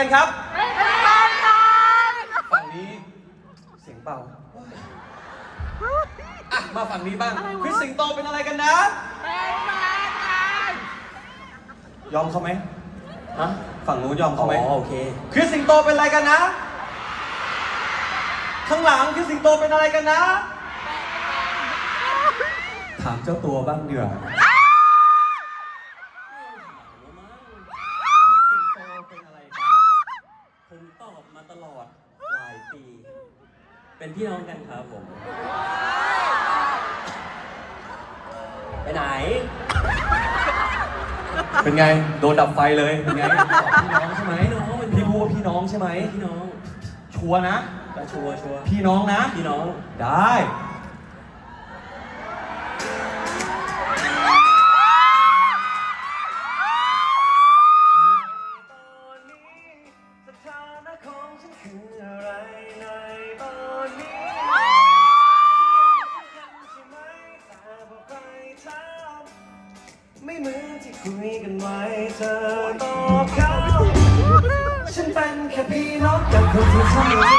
กันครับฝั่งนี้เสียงเบาอะมาฝั่งนี้บ้างคริสสิงโตเป็นอะไรกันนะยอมเขาไหมฮะฝั่งนู้นยอมเขาไหมอ๋อโอเคคริสสิงโตเป็นอะไรกันนะ ข้างหลังคริสสิงโตเป็นอะไรกันนะ ถามเจ้าตัวบ้างเดือผมตอบมาตลอดหลายปี เป็นพี่น้องกันครับผม ไปไหน เป็นไง โดนดับไฟเลย เป็นไง พี่น้องใช่ไหมพี่น้องเป็นพี่พูดว่าพี่น้องใช่ไหม พี่น้องชัวร์นะก็ชัวร์ชัวร์พี่น้องนะ พี่น้อง ได้ มือนที่คุยกันไว้เธอตอบเขาฉันเป็นแค่พี่น้องกับคนที่ทำให้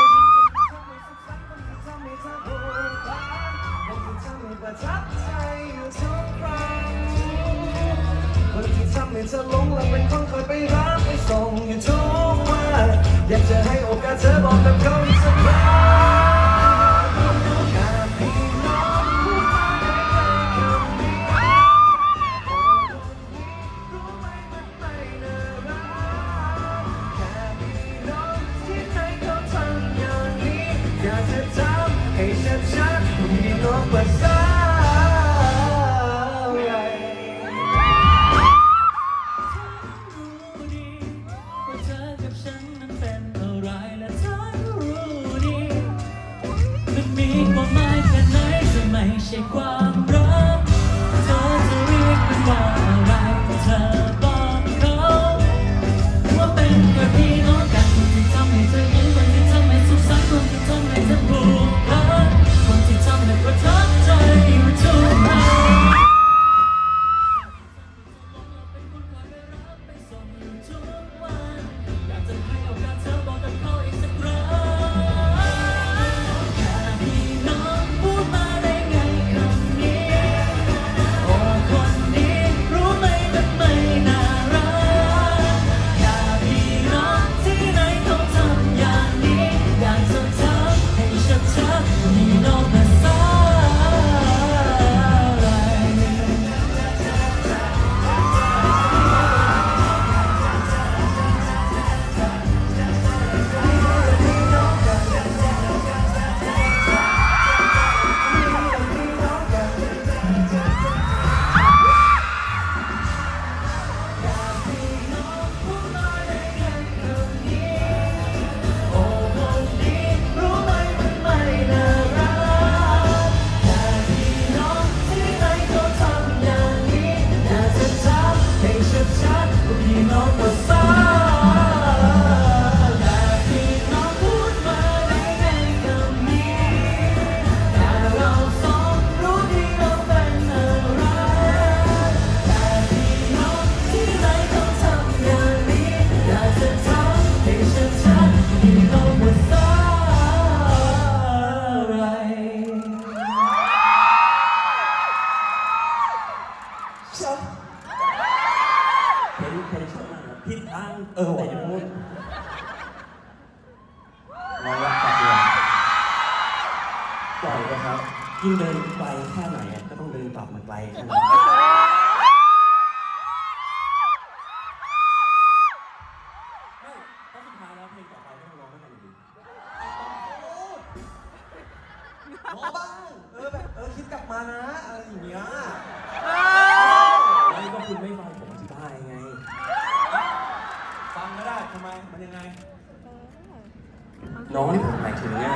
ทำให้เธอผูกคนที่ทำให้ประทับใจอยู่ทุกครั้งคนที่ทำให้เธอหลงและเป็นคนคอยไปรับไปส่งอยู่ทุกวันอยากจะให้ ละเธอก็รู้ดีมันมีความหมายแค่ไหนจะไม่ใช่ความ เออว่ะแต่จะพูดลองรับกลับดีกว่าปล่อยไปครับยิ่งเดินไกลแค่ไหนก็ต้องเดินกลับมาไกลแค่นั้นไม่เพราสุดท้ายแล้วเพลงต่อไปต้องรองด้วยกันอยู่ดีรอบ้างเออแบบเออคิดกลับมานะอะไรอย่างเงี้ย ไม่ก็คุณไม่ฟังผมอธิบายไง ฟังก็ได้ทำไม มันยังไง น้องที่ผมหมายถึงเนี่